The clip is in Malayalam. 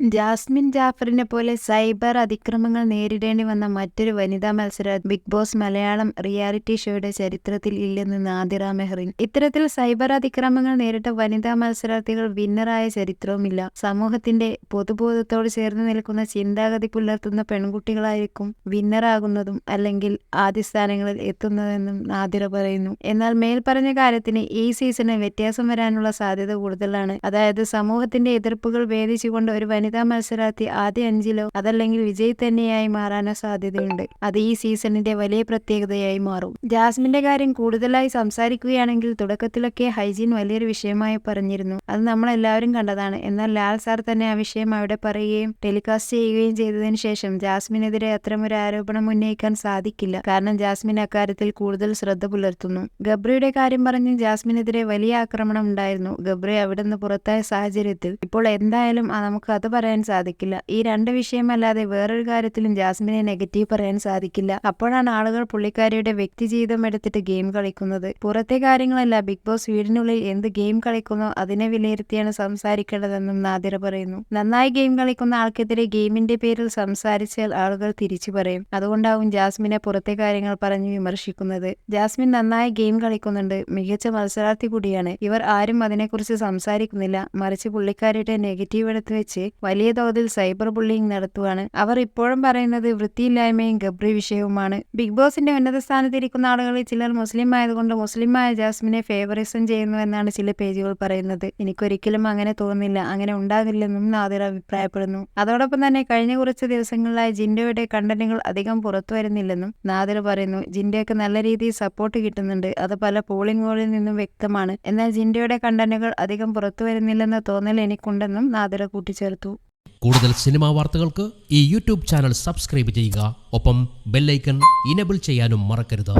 ജാസ്മിൻ ജാഫറിനെ പോലെ സൈബർ അതിക്രമങ്ങൾ നേരിടേണ്ടി വന്ന മറ്റൊരു വനിതാ മത്സര ബിഗ് ബോസ് മലയാളം റിയാലിറ്റി ഷോയുടെ ചരിത്രത്തിൽ ഇല്ലെന്ന് നാദിറ മെഹ്റിൻ. ഇത്തരത്തിൽ സൈബർ അതിക്രമങ്ങൾ നേരിട്ട വനിതാ മത്സരാർത്ഥികൾ വിന്നറായ ചരിത്രവുമില്ല. സമൂഹത്തിന്റെ പൊതുബോധത്തോട് ചേർന്ന് നിൽക്കുന്ന ചിന്താഗതി പുലർത്തുന്ന പെൺകുട്ടികളായിരിക്കും വിന്നറാകുന്നതും അല്ലെങ്കിൽ ആദ്യ സ്ഥാനങ്ങളിൽ എത്തുന്നതെന്നും നാദിറ പറയുന്നു. എന്നാൽ മേൽപ്പറഞ്ഞ കാര്യത്തിന് ഈ സീസണിൽ വ്യത്യാസം വരാനുള്ള സാധ്യത കൂടുതലാണ്. അതായത് സമൂഹത്തിന്റെ എതിർപ്പുകൾ വേദിച്ചുകൊണ്ട് ഒരു വനിതാ മത്സരാർത്ഥി ആദ്യ അഞ്ചിലോ അതല്ലെങ്കിൽ വിജയ് തന്നെയായി മാറാനോ സാധ്യതയുണ്ട്. അത് ഈ സീസണിന്റെ വലിയ പ്രത്യേകതയായി മാറും. ജാസ്മിന്റെ കാര്യം കൂടുതലായി സംസാരിക്കുകയാണെങ്കിൽ തുടക്കത്തിലൊക്കെ ഹൈജീൻ വലിയൊരു വിഷയമായി പറഞ്ഞിരുന്നു. അത് നമ്മളെല്ലാവരും കണ്ടതാണ്. എന്നാൽ ലാൽ സാർ തന്നെ ആ വിഷയം അവിടെ പറയുകയും ടെലികാസ്റ്റ് ചെയ്യുകയും ചെയ്തതിനു ശേഷം ജാസ്മിനെതിരെ അത്തരമൊരു ആരോപണം ഉന്നയിക്കാൻ സാധിക്കില്ല. കാരണം ജാസ്മിൻ അക്കാര്യത്തിൽ കൂടുതൽ ശ്രദ്ധ പുലർത്തുന്നു. ഗബ്രിയുടെ കാര്യം പറഞ്ഞ് ജാസ്മിനെതിരെ വലിയ ആക്രമണം ഉണ്ടായിരുന്നു. ഗബ്രി അവിടെ നിന്ന് പുറത്തായ സാഹചര്യത്തിൽ ഇപ്പോൾ എന്തായാലും നമുക്ക് അത് പറയാൻ സാധിക്കില്ല. ഈ രണ്ട് വിഷയമല്ലാതെ വേറൊരു കാര്യത്തിലും ജാസ്മിനെ നെഗറ്റീവ് പറയാൻ സാധിക്കില്ല. അപ്പോഴാണ് ആളുകൾ പുള്ളിക്കാരിയുടെ വ്യക്തി ജീവിതം എടുത്തിട്ട് ഗെയിം കളിക്കുന്നത്. പുറത്തെ കാര്യങ്ങളല്ല ബിഗ് ബോസ് വീടിനുള്ളിൽ എന്ത് ഗെയിം കളിക്കുന്നോ അതിനെ വിലയിരുത്തിയാണ് സംസാരിക്കേണ്ടതെന്നും നാദിറ പറയുന്നു. നന്നായി ഗെയിം കളിക്കുന്ന ആൾക്കെതിരെ ഗെയിമിന്റെ പേരിൽ സംസാരിച്ചാൽ ആളുകൾ തിരിച്ചു പറയും. അതുകൊണ്ടാവും ജാസ്മിനെ പുറത്തെ കാര്യങ്ങൾ പറഞ്ഞ് വിമർശിക്കുന്നത്. ജാസ്മിൻ നന്നായി ഗെയിം കളിക്കുന്നുണ്ട്. മികച്ച മത്സരാർത്ഥി കൂടിയാണ്. ഇവർ ആരും അതിനെക്കുറിച്ച് സംസാരിക്കുന്നില്ല. മറിച്ച് പുള്ളിക്കാരുടെ നെഗറ്റീവ് എടുത്ത് വെച്ച് വലിയ തോതിൽ സൈബർ ബുള്ളിങ് നടത്തുവാണ്. അവർ ഇപ്പോഴും പറയുന്നത് വൃത്തിയില്ലായ്മയും ഗബ്രി വിഷയവുമാണ്. ബിഗ് ബോസിന്റെ ഉന്നത സ്ഥാനത്തിരിക്കുന്ന ആളുകളിൽ ചിലർ മുസ്ലിം ആയതുകൊണ്ട് മുസ്ലിമായ ജാസ്മിനെ ഫേവറിസം ചെയ്യുന്നു എന്നാണ് ചില പേജുകൾ പറയുന്നത്. എനിക്കൊരിക്കലും അങ്ങനെ തോന്നുന്നില്ല. അങ്ങനെ ഉണ്ടാകില്ലെന്നും നാദിർ അഭിപ്രായപ്പെടുന്നു. അതോടൊപ്പം തന്നെ കഴിഞ്ഞ കുറച്ച് ദിവസങ്ങളിലായി ജിൻഡോയുടെ കണ്ടന്റുകൾ അധികം പുറത്തു വരുന്നില്ലെന്നും നാദിർ പറയുന്നു. ജിൻഡോയ്ക്ക് നല്ല രീതിയിൽ സപ്പോർട്ട് കിട്ടുന്നുണ്ട്. അത് പല പോളിംഗുകളിൽ നിന്നും വ്യക്തമാണ്. എന്നാൽ ജിൻഡോയുടെ കണ്ടന്റുകൾ അധികം പുറത്തു വരുന്നില്ലെന്ന തോന്നൽ എനിക്കുണ്ടെന്നും നാദിർ കൂട്ടിച്ചേർത്തു. കൂടുതൽ സിനിമാ വാർത്തകൾക്ക് ഈ യൂട്യൂബ് ചാനൽ സബ്സ്ക്രൈബ് ചെയ്യുക. ഒപ്പം ബെല്ലൈക്കൺ ഇനബിൾ ചെയ്യാനും മറക്കരുത്.